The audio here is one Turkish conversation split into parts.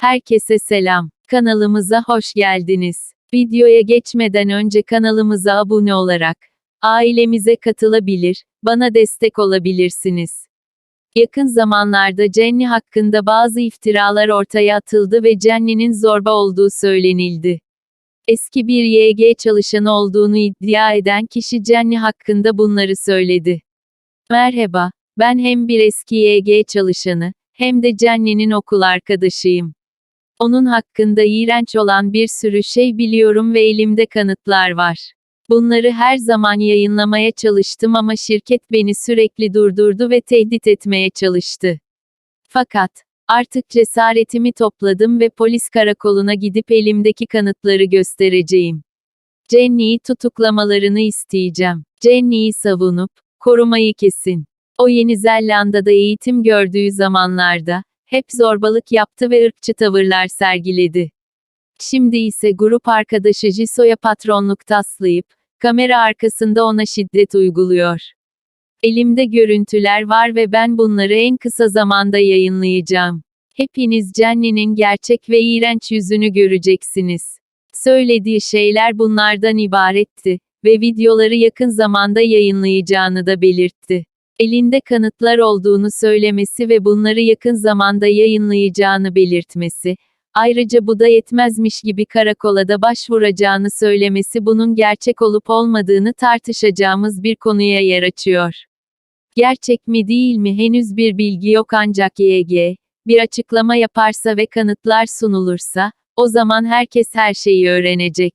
Herkese selam. Kanalımıza hoş geldiniz. Videoya geçmeden önce kanalımıza abone olarak ailemize katılabilir, bana destek olabilirsiniz. Yakın zamanlarda Jenny hakkında bazı iftiralar ortaya atıldı ve Jenny'nin zorba olduğu söylenildi. Eski bir YG çalışanı olduğunu iddia eden kişi Jenny hakkında bunları söyledi. Merhaba, ben hem bir eski YG çalışanı, hem de Jenny'nin okul arkadaşıyım. Onun hakkında iğrenç olan bir sürü şey biliyorum ve elimde kanıtlar var. Bunları her zaman yayınlamaya çalıştım ama şirket beni sürekli durdurdu ve tehdit etmeye çalıştı. Fakat, artık cesaretimi topladım ve polis karakoluna gidip elimdeki kanıtları göstereceğim. Jenny'yi tutuklamalarını isteyeceğim. Jenny'yi savunup, korumayı kesin. O Yeni Zelanda'da eğitim gördüğü zamanlarda, hep zorbalık yaptı ve ırkçı tavırlar sergiledi. Şimdi ise grup arkadaşı Jiso'ya patronluk taslayıp, kamera arkasında ona şiddet uyguluyor. Elimde görüntüler var ve ben bunları en kısa zamanda yayınlayacağım. Hepiniz Jenny'nin gerçek ve iğrenç yüzünü göreceksiniz. Söylediği şeyler bunlardan ibaretti ve videoları yakın zamanda yayınlayacağını da belirtti. Elinde kanıtlar olduğunu söylemesi ve bunları yakın zamanda yayınlayacağını belirtmesi, ayrıca bu da yetmezmiş gibi karakola da başvuracağını söylemesi bunun gerçek olup olmadığını tartışacağımız bir konuya yer açıyor. Gerçek mi değil mi henüz bir bilgi yok ancak YG, bir açıklama yaparsa ve kanıtlar sunulursa, o zaman herkes her şeyi öğrenecek.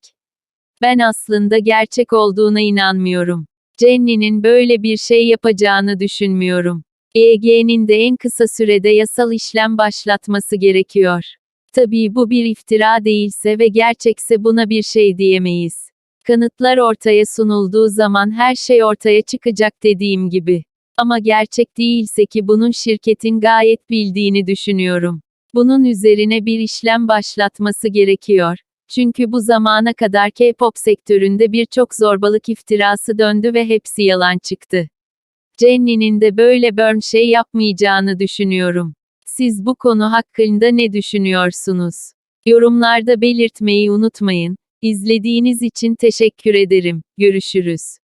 Ben aslında gerçek olduğuna inanmıyorum. Jenny'nin böyle bir şey yapacağını düşünmüyorum. EG'nin de en kısa sürede yasal işlem başlatması gerekiyor. Tabii bu bir iftira değilse ve gerçekse buna bir şey diyemeyiz. Kanıtlar ortaya sunulduğu zaman her şey ortaya çıkacak dediğim gibi. Ama gerçek değilse ki bunun şirketin gayet bildiğini düşünüyorum. Bunun üzerine bir işlem başlatması gerekiyor. Çünkü bu zamana kadar K-pop sektöründe birçok zorbalık iftirası döndü ve hepsi yalan çıktı. Jenny'nin de böyle burn şey yapmayacağını düşünüyorum. Siz bu konu hakkında ne düşünüyorsunuz? Yorumlarda belirtmeyi unutmayın. İzlediğiniz için teşekkür ederim. Görüşürüz.